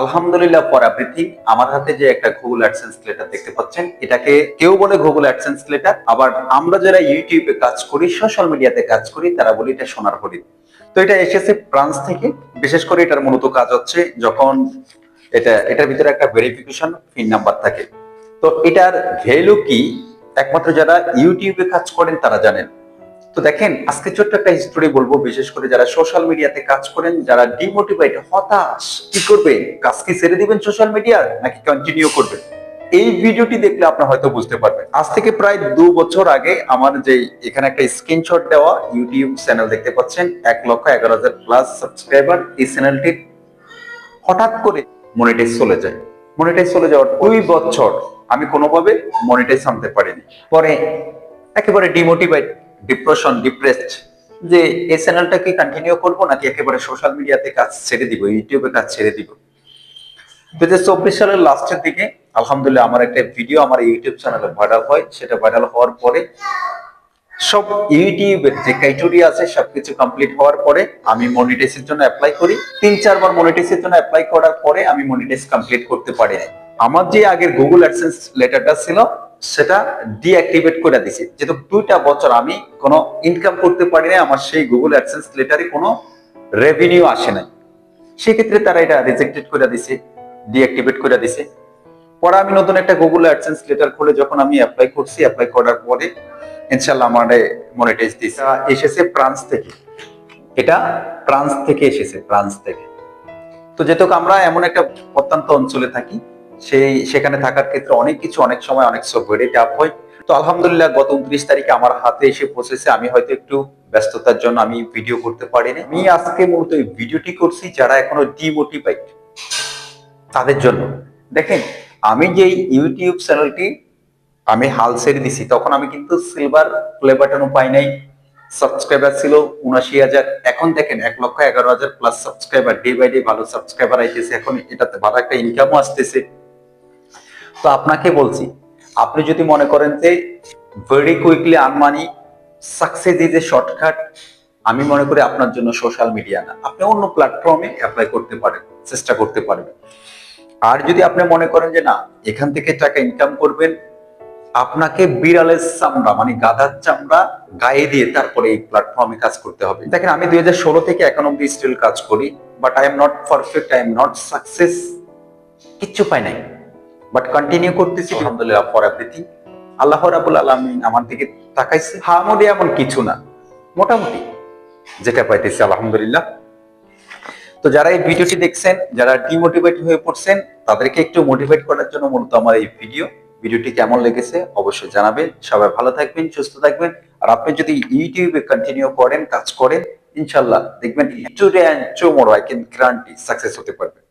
আলহামদুলিল্লাহ পরাবৃত্তি। আমার হাতে যে একটা গুগল অ্যাডসেন্স লেটার দেখতে পাচ্ছেন, এটাকে কেউ বলে গুগল অ্যাডসেন্স লেটার আবার আমরা যারা ইউটিউবে কাজ করি সোশ্যাল মিডিয়াতে কাজ করি, তারা বলি এটা সোনার হরিণ। তো এটা এসেছে ফ্রান্স থেকে, বিশেষ করে এটার মূলত কাজ হচ্ছে যখন এটা, এটার ভিতরে একটা ভেরিফিকেশন পিন নাম্বার থাকে। তো এটার ভ্যালু কি? একমাত্র যারা ইউটিউবে কাজ করেন, তারা জানেন। তো দেখেন, আজকে ছোট্ট একটা হিস্টোরি বলব, বিশেষ করে যারা সোশ্যাল মিডিয়াতে কাজ করেন, যারা ডিমোটিভেট হতাশ, কি করবেন কাজ কি ছেড়ে দিবেন সোশ্যাল মিডিয়ার নাকি কন্টিনিউ করবেন? এই ভিডিওটি দেখলে আপনার হয়তো বুঝতে পারবেন। আজ থেকে প্রায় দু বছর আগে আমার যে এখানে একটা স্ক্রিনশট দেওয়া ইউটিউব চ্যানেল দেখতে পাচ্ছেন, এক লক্ষ এগারো হাজার প্লাস সাবস্ক্রাইবার এই চ্যানেলটির হঠাৎ করে মনিটাইজ চলে যায়। মনিটাইজ চলে যাওয়ার দুই বছর আমি কোনোভাবে মনিটাইজ আনতে পারিনি। পরে একেবারে ডিমোটিভেট ডিপ্রেশন ডিপ্রেসড যে এই চ্যানেলটা কি কন্টিনিউ করব নাকি একেবারে সোশ্যাল মিডিয়াতে কাজ ছেড়ে দিব ইউটিউবে কাজ ছেড়ে দিব? দু হাজার চব্বিশ সালের লাস্টের দিকে, আলহামদুলিল্লাহ আমার একটা ভিডিও আমার ইউটিউব চ্যানেলে ভাইরাল হয়। সেটা ভাইরাল হওয়ার পরে, সব ইউটিউবের যে ক্রাইটেরিয়া আছে, সবকিছু কমপ্লিট হওয়ার পরে, আমি মনিটাইজের জন্য অ্যাপ্লাই করি। তিন চারবার মনিটাইজের জন্য অ্যাপ্লাই করার পরে, আমি মনিটাইজ কমপ্লিট করতে পারি আমার যে আগের গুগল অ্যাডসেন্স লেটারটা ছিল সেটা ডিঅ্যাক্টিভেট করে দিছি। যেহেতু দুইটা বছর আমি কোনো ইনকাম করতে পারি নাই, আমার সেই গুগল অ্যাডসেন্স লেটারে কোনো রেভিনিউ আসে নাই। সেক্ষেত্রে তারা এটা রিজেক্টেড করে দিছে ডিঅ্যাক্টিভেট করে দিছে। পরে আমি নতুন একটা গুগল অ্যাডসেন্স লেটার খুলে যখন আমি অ্যাপ্লাই করছি অ্যাপ্লাই করার পরে ইনশাল্লাহ আমার মনিটাইজ দিছে। এসেছে ফ্রান্স থেকে। এটা ফ্রান্স থেকে এসেছে ফ্রান্স থেকে। তো যেহেতু আমরা এমন একটা প্রত্যন্ত অঞ্চলে থাকি সেই, সেখানে থাকার ক্ষেত্রে অনেক কিছু, অনেক সময় অনেক সফটওয়্যারে চাপ হয়। তো আলহামদুলিল্লাহ গত উনত্রিশ তারিখে আমার হাতে এসে পৌঁছেছে। আমি হয়তো একটু ব্যস্ততার জন্য আমি ভিডিও করতে পারিনি। আমি আজকে মূলত এই ভিডিওটি করছি যারা এখনও ডিমোটিভেট তাদের জন্য। দেখেন, আমি যে ইউটিউব চ্যানেলটি আমি হাল ছেড়ে দিছি, তখন আমি কিন্তু সিলভার প্লে বাটনও পাই নাই। সাবস্ক্রাইবার ছিল উনাশি হাজার। এখন দেখেন, এক লক্ষ এগারো হাজার plus subscriber day by day ভালো সাবস্ক্রাইবার আইতেছে। এখন এটাতে ভালো একটা ইনকামও আসতেছে। তো আপনাকে বলছি, আপনি যদি মনে করেন যে very quickly earn money success is a shortcut আমি মনে করি আপনার জন্য সোশ্যাল মিডিয়া না। আপনি অন্য প্ল্যাটফর্মে অ্যাপ্লাই করতে পারেন, চেষ্টা করতে পারবেন আর যদি আপনি মনে করেন যে না, এখান থেকে টাকা ইনকাম করবেন, আপনাকে বিড়ালের চামড়া মানে গাধার চামড়া গায়ে দিয়ে তারপরে এই প্ল্যাটফর্মে কাজ করতে হবে। দেখেন, আমি দুই হাজার ষোলো থেকে এখন অব্দি স্টিল কাজ করি but I am not perfect I am not success কিচ্ছু পাই নাই। বাট কন্টিনিউ করতেছি। আলহামদুলিল্লাহ ফর এভরিথিং আল্লাহ রাবুল আলমিন আমার দিকে তাকাইছে। হামদি এমন কিছু না। মোটামুটি যেটা পাইতেছি, আলহামদুলিল্লাহ। তো যারা এই ভিডিওটি দেখছেন, যারা ডিমোটিভেট হয়ে পড়ছেন, তাদেরকে একটু মোটিভেট করার জন্য মূলত আমার এই ভিডিও। ভিডিওটি কেমন লেগেছে অবশ্যই জানাবেন। সবাই ভালো থাকবেন, সুস্থ থাকবেন। আর আপনি যদি ইউটিউবে কন্টিনিউ করেন, কাজ করেন ইনশাল্লাহ দেখবেন today and tomorrow I can guarantee success হতে পারবেন।